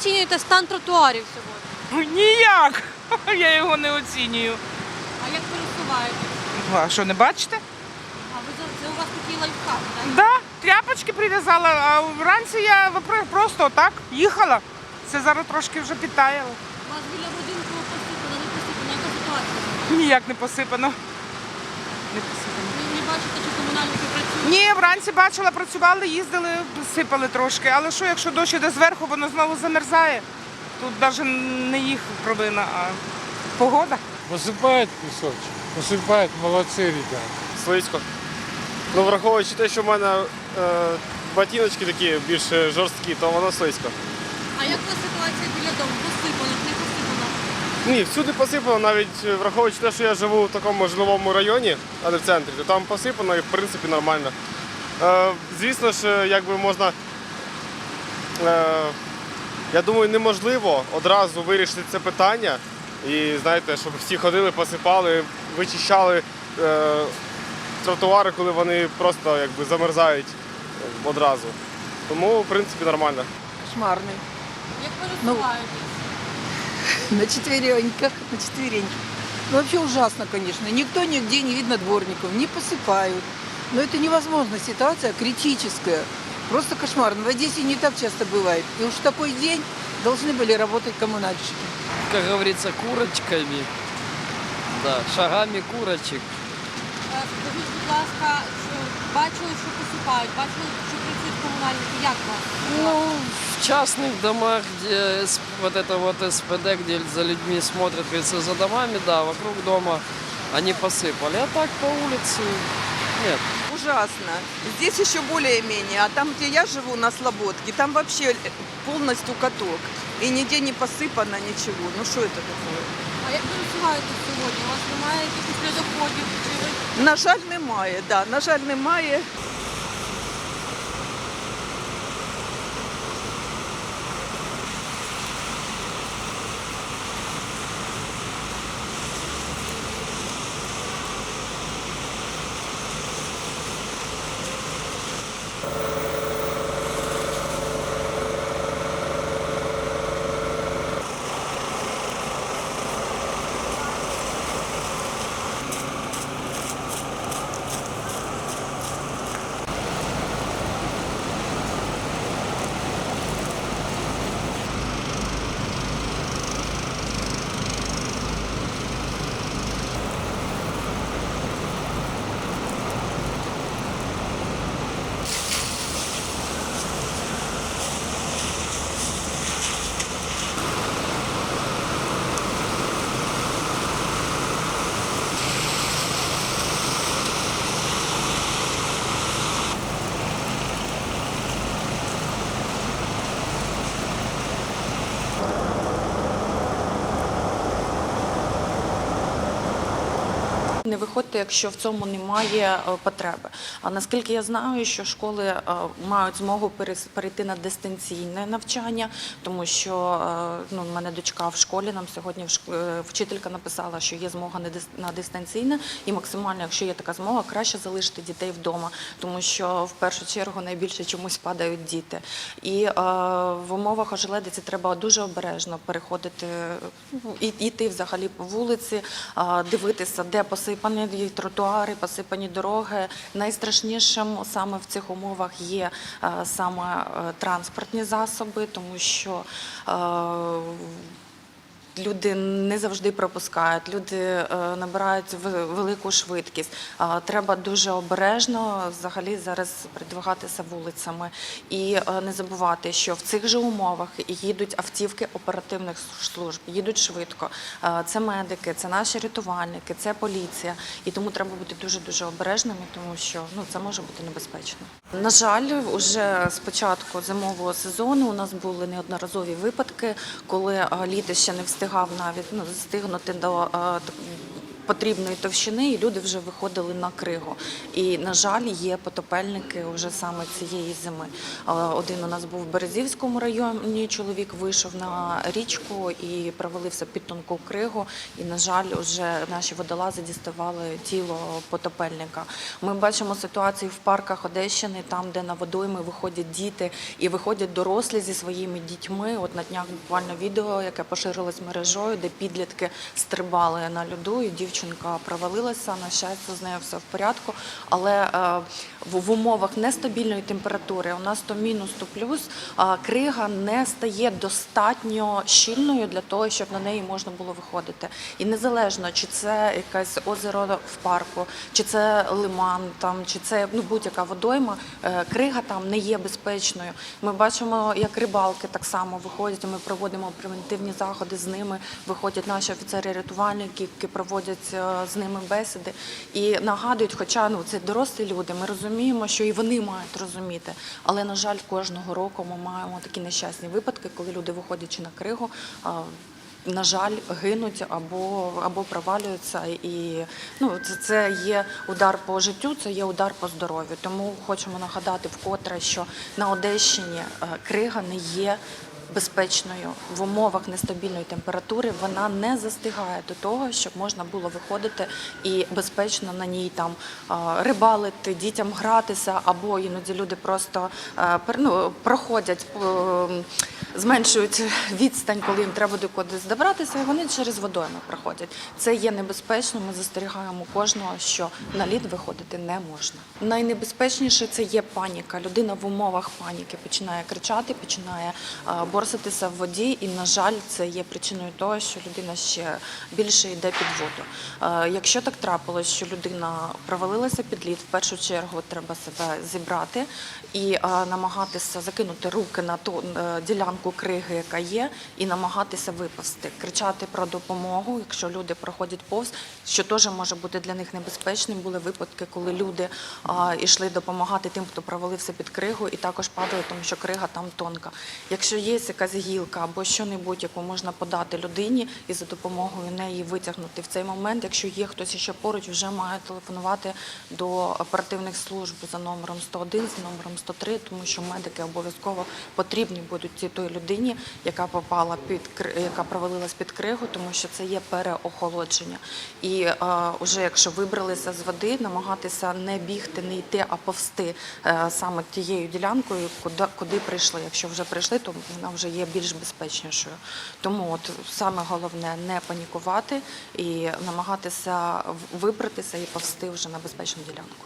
оцінюєте стан тротуарів сьогодні? Ніяк. Я його не оцінюю. А як пересуваєтесь? А що, не бачите? А ви за- це у вас такий лайфхак, так? Да, тряпочки прив'язала, а вранці я просто так їхала. Це зараз трошки вже підтаяло. У вас біля будинку посипано, не посипано. Яка ситуація? Ніяк не посипано. Не посипано. Ви не бачите, чи комунальники? Ні, вранці бачила, працювали, їздили, сипали трошки. Але що, якщо дощ іде зверху, воно знову замерзає. Тут навіть не їх провина, а погода. Посипають пісочок, посипають, молодці ребята. Слизько. Ну, враховуючи те, що в мене е, ботиночки такі більш жорсткі, то воно слизько. А як ситуація біля дому? Посипано? Ні, всюди посипано, навіть е, враховуючи те, що я живу в такому житловому районі, а не в центрі, то там посипано і в принципі нормально. Е, звісно ж, якби можна. Е, я думаю, неможливо одразу вирішити це питання. І знаєте, щоб всі ходили, посипали, вичищали е, тротуари, коли вони просто якби замерзають е, одразу. Тому, в принципі, нормально. Кошмарный. Як пересуваєтесь? На четвереньках, на четвереньках. Ну, вообще ужасно, конечно. Никто нигде не видно дворников, не посыпают. Но это невозможно, ситуация критическая. Просто кошмар. В Одессе не так часто бывает. И уж в такой день должны были работать коммунальщики. как говорится, курочками. Да, шагами курочек. Е, Скажіть, будь ласка, бачили, що посипають, бачили, що працюють комунальники. Як вас? Ну, в частных домах, где с- вот это вот СПД, где за людьми смотрят, говорится, за домами, да, вокруг дома они посыпали. А так по улице нет. Ужасно. Здесь еще более-менее. А там, где я живу, на Слободке, там вообще э, полностью каток. И нигде не посыпано ничего. Ну что это такое? А як пересуваєтесь сьогодні? У вас немає якихось льодоходів? Чи ви На жаль, немає, да, на жаль, немає. Не виходьте, якщо в цьому немає е, потреби. А наскільки я знаю, що школи е, мають змогу перейти на дистанційне навчання, тому що е, ну, мене дочка в школі нам сьогодні вчителька написала, що є змога на дистанційне, і максимально, якщо є така змога, краще залишити дітей вдома, тому що в першу чергу найбільше чомусь падають діти. І в умовах ожеледиці треба дуже обережно переходити ну, йти взагалі по вулиці, дивитися, де посипані тротуари, посипані дороги. Найстрашнішим саме в цих умовах є е, саме е, транспортні засоби, тому що е, Люди не завжди пропускають, люди е, набирають велику швидкість. Треба дуже обережно взагалі зараз передвигатися вулицями і е, не забувати, що в цих же умовах їдуть автівки оперативних служб, їдуть швидко. Це медики, це наші рятувальники, це поліція. І тому треба бути дуже дуже обережними, тому що ну це може бути небезпечно. На жаль, уже з початку зимового сезону у нас були неодноразові випадки, коли е, лід ще не встигав навіть ну, стигнути до е, потрібної товщини, і люди вже виходили на кригу. І, на жаль, є потопельники вже саме цієї зими. Е, Один у нас був в Березівському районі. Чоловік вийшов на річку і провалився під тонку кригу. І, на жаль, вже наші водолази діставали тіло потопельника. Ми бачимо ситуацію в парках Одещини, там, де на водойми виходять діти і виходять дорослі зі своїми дітьми. От на днях буквально відео, яке поширилось мережою, де підлітки стрибали на льоду, і дівчинка провалилася. На щастя, з нею все в порядку. Але е, в, умовах нестабільної температури, у нас то мінус, то плюс, крига не стає достатньо щільною для того, щоб на неї можна було виходити. І незалежно, чи це якесь озеро в парку, чи це лиман, там, чи це ну, будь-яка водойма, е, крига там не є безпечною. Ми бачимо, як рибалки так само виходять. Ми проводимо превентивні заходи з ними. Виходять наші офіцери-рятувальники, які проводять е, з ними бесіди і нагадують, хоча ну це дорослі люди. Ми розуміємо, що і вони мають розуміти. Але на жаль, кожного року ми маємо такі нещасні випадки, коли люди, виходячи на кригу. на жаль, гинуть або, або провалюються, і ну це, це є удар по життю, це є удар по здоров'ю. Тому хочемо нагадати вкотре, що на Одещині е, крига не є безпечною в умовах нестабільної температури. Вона не застигає до того, щоб можна було виходити і безпечно на ній там рибалити, дітям гратися, або іноді люди просто е, ну, проходять. Зменшують відстань, коли їм треба до кудись добратися, і вони через водойми проходять. Це є небезпечно. Ми застерігаємо кожного, що на лід виходити не можна. Найнебезпечніше це є паніка. Людина в умовах паніки починає кричати, починає борситися в воді, і на жаль, це є причиною того, що людина ще більше йде під воду. Якщо так трапилось, що людина провалилася під лід, в першу чергу треба себе зібрати і намагатися закинути руки на ту е, ділянку криги, яка є, і намагатися випасти, кричати про допомогу, якщо люди проходять повз, що теж може бути для них небезпечним. Були випадки, коли люди а, йшли допомагати тим, хто провалився під кригу, і також падали, тому що крига там тонка. Якщо є якась гілка або що-небудь, яку можна подати людині і за допомогою неї витягнути в цей момент, якщо є хтось ще поруч, вже має телефонувати до оперативних служб за номером 101, за номером 103, тому що медики обов'язково потрібні будуть цій той людині, яка попала під яка провалилась під кригу, тому що це є переохолодження. І е, вже якщо вибралися з води, намагатися не бігти, не йти, а повсти е, саме тією ділянкою, куди, куди прийшли. Якщо вже прийшли, то вона вже є більш безпечнішою. Тому от саме головне не панікувати і намагатися вибратися і повсти вже на безпечну ділянку.